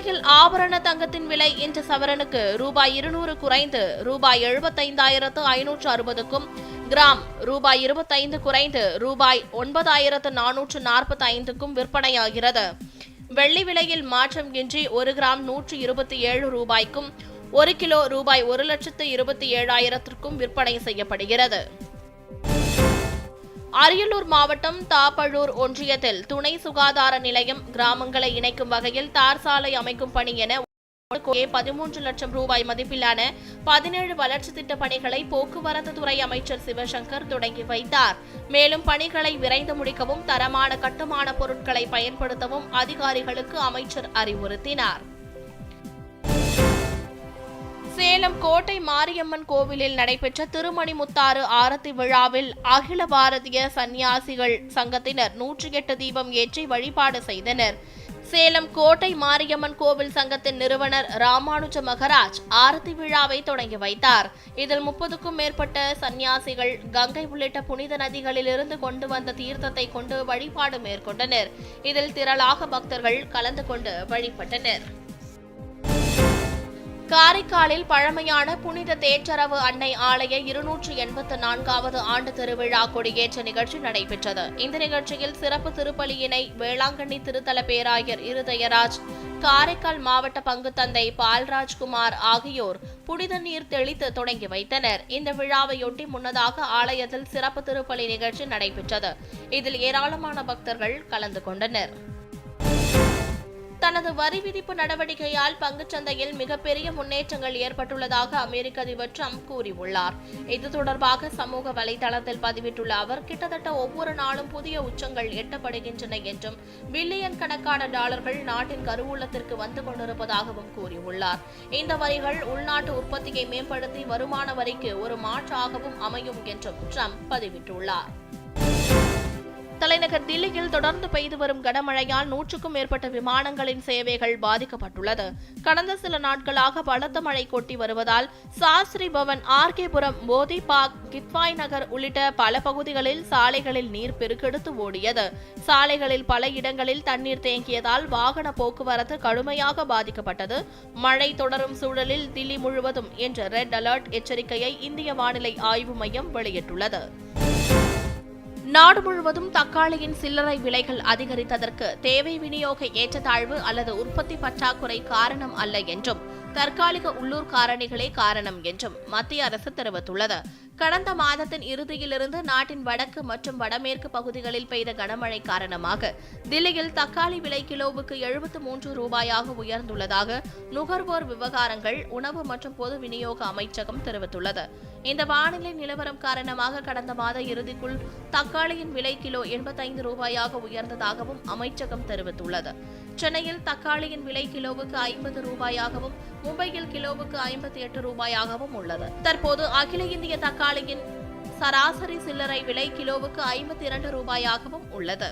சென்னையில் ஆபரண தங்கத்தின் விலை இன்று சவரனுக்கு ரூபாய் இருநூறு குறைந்து ரூபாய் எழுபத்தைந்தாயிரத்து ஐநூற்று அறுபதுக்கும் கிராம் ரூபாய் இருபத்தைந்து குறைந்து ரூபாய் ஒன்பதாயிரத்து நானூற்று நாற்பத்தி ஐந்துக்கும் விற்பனையாகிறது. வெள்ளி விலையில் மாற்றம் இன்றி ஒரு கிராம் நூற்று இருபத்தி ஏழு ரூபாய்க்கும் ஒரு கிலோ ரூபாய் ஒரு லட்சத்து இருபத்தி ஏழாயிரத்திற்கும் விற்பனை செய்யப்படுகிறது. அரியலூர் மாவட்டம் தாப்பழூர் ஒன்றியத்தில் துணை சுகாதார நிலையம் கிராமங்களை இணைக்கும் வகையில் தார் சாலை அமைக்கும் பணி என பதிமூன்று லட்சம் ரூபாய் மதிப்பிலான பதினேழு வளர்ச்சி திட்ட பணிகளை போக்குவரத்து துறை அமைச்சர் சிவசங்கர் தொடங்கி வைத்தார். மேலும் பணிகளை விரைந்து முடிக்கவும் தரமான கட்டுமான பொருட்களை பயன்படுத்தவும் அதிகாரிகளுக்கு அமைச்சர் அறிவுறுத்தினார். சேலம் கோட்டை மாரியம்மன் கோவிலில் நடைபெற்ற திருமணிமுத்தாறு ஆரத்தி விழாவில் அகில பாரதிய சந்நியாசிகள் சங்கத்தினர் நூற்றி எட்டு தீபம் ஏற்றி வழிபாடு செய்தனர். சேலம் கோட்டை மாரியம்மன் கோவில் சங்கத்தின் நிறுவனர் ராமானுஜ மகராஜ் ஆரத்தி விழாவை தொடங்கி வைத்தார். இதில் முப்பதுக்கும் மேற்பட்ட சன்னியாசிகள் கங்கை உள்ளிட்ட புனித நதிகளிலிருந்து கொண்டு வந்த தீர்த்தத்தை கொண்டு வழிபாடு மேற்கொண்டனர். இதில் திரளாக பக்தர்கள் கலந்து கொண்டு வழிபட்டனர். காரைக்காலில் பழமையான புனித தேற்றரவு அன்னை ஆலய இருநூற்று எண்பத்து நான்காவது ஆண்டு திருவிழா கொடியேற்ற நிகழ்ச்சி நடைபெற்றது. இந்த நிகழ்ச்சியில் சிறப்பு திருப்பலியினை வேளாங்கண்ணி திருத்தல பேராயர் இருதயராஜ் காரைக்கால் மாவட்ட பங்கு தந்தை பால்ராஜ்குமார் ஆகியோர் புனித நீர் தெளித்து தொடங்கி வைத்தனர். இந்த விழாவையொட்டி முன்னதாக ஆலயத்தில் சிறப்பு திருப்பலி நிகழ்ச்சி நடைபெற்றது. இதில் ஏராளமான பக்தர்கள் கலந்து கொண்டனர். தனது வரி விதிப்பு நடவடிக்கையால் பங்குச்சந்தையில் மிகப்பெரிய முன்னேற்றங்கள் ஏற்பட்டுள்ளதாக அமெரிக்க அதிபர் ட்ரம்ப் கூறியுள்ளார். இது தொடர்பாக சமூக வலைதளத்தில் பதிவிட்டுள்ள அவர் கிட்டத்தட்ட ஒவ்வொரு நாளும் புதிய உச்சங்கள் எட்டப்படுகின்றன என்றும் பில்லியன் கணக்கான டாலர்கள் நாட்டின் கருவூலத்திற்கு வந்து கொண்டிருப்பதாகவும் கூறியுள்ளார். இந்த வரிகள் உள்நாட்டு உற்பத்தியை மேம்படுத்தி வருமான வரிக்கு ஒரு மாற்றாகவும் அமையும் என்றும் ட்ரம்ப் பதிவிட்டுள்ளார். தலைநகர் தில்லியில் தொடர்ந்து பெய்து வரும் கனமழையால் நூற்றுக்கும் மேற்பட்ட விமானங்களின் சேவைகள் பாதிக்கப்பட்டுள்ளது. கடந்த சில நாட்களாக பலத்த மழை கொட்டி வருவதால் சாஸ்திரி பவன் ஆர்கேபுரம் போதி பார்க் கித்வாய் நகர் உள்ளிட்ட பல பகுதிகளில் சாலைகளில் நீர் பெருக்கெடுத்து ஓடியது. சாலைகளில் பல இடங்களில் தண்ணீர் தேங்கியதால் வாகன போக்குவரத்து கடுமையாக பாதிக்கப்பட்டது. மழை தொடரும் சூழலில் தில்லி முழுவதும் என்ற ரெட் அலர்ட் எச்சரிக்கையை இந்திய வானிலை ஆய்வு மையம் வெளியிட்டுள்ளது. நாடு முழுவதும் தக்காளியின் சில்லறை விலைகள் அதிகரித்ததற்கு தேவை விநியோக ஏற்றத்தாழ்வு அல்லது உற்பத்தி பற்றாக்குறை காரணம் அல்ல என்றும் தற்காலிக உள்ளூர் காரணிகளே காரணம் என்றும் மத்திய அரசு தெரிவித்துள்ளது. கடந்த மாதத்தின் இறுதியிலிருந்து நாட்டின் வடக்கு மற்றும் வடமேற்கு பகுதிகளில் பெய்த கனமழை காரணமாக தில்லியில் தக்காளி விலை கிலோவுக்கு எழுபத்து மூன்று ரூபாயாக உயர்ந்துள்ளதாக நுகர்வோர் விவகாரங்கள் உணவு மற்றும் பொது விநியோக அமைச்சகம் தெரிவித்துள்ளது. இந்த வானிலை நிலவரம் காரணமாக கடந்த மாத இறுதிக்குள் தக்காளியின் விலை கிலோ எண்பத்தைந்து ரூபாயாக உயர்ந்ததாகவும் அமைச்சகம் தெரிவித்துள்ளது. சென்னையில் தக்காளியின் விலை கிலோவுக்கு ஐம்பது ரூபாயாகவும் மும்பையில் கிலோவுக்கு ஐம்பத்தி எட்டு ரூபாயாகவும் உள்ளது. தற்போது அகில இந்திய தக்காளி தக்காளியின் சராசரி சில்லறை விலை கிலோவுக்கு ஐம்பத்தி இரண்டு ரூபாயாகவும் உள்ளது.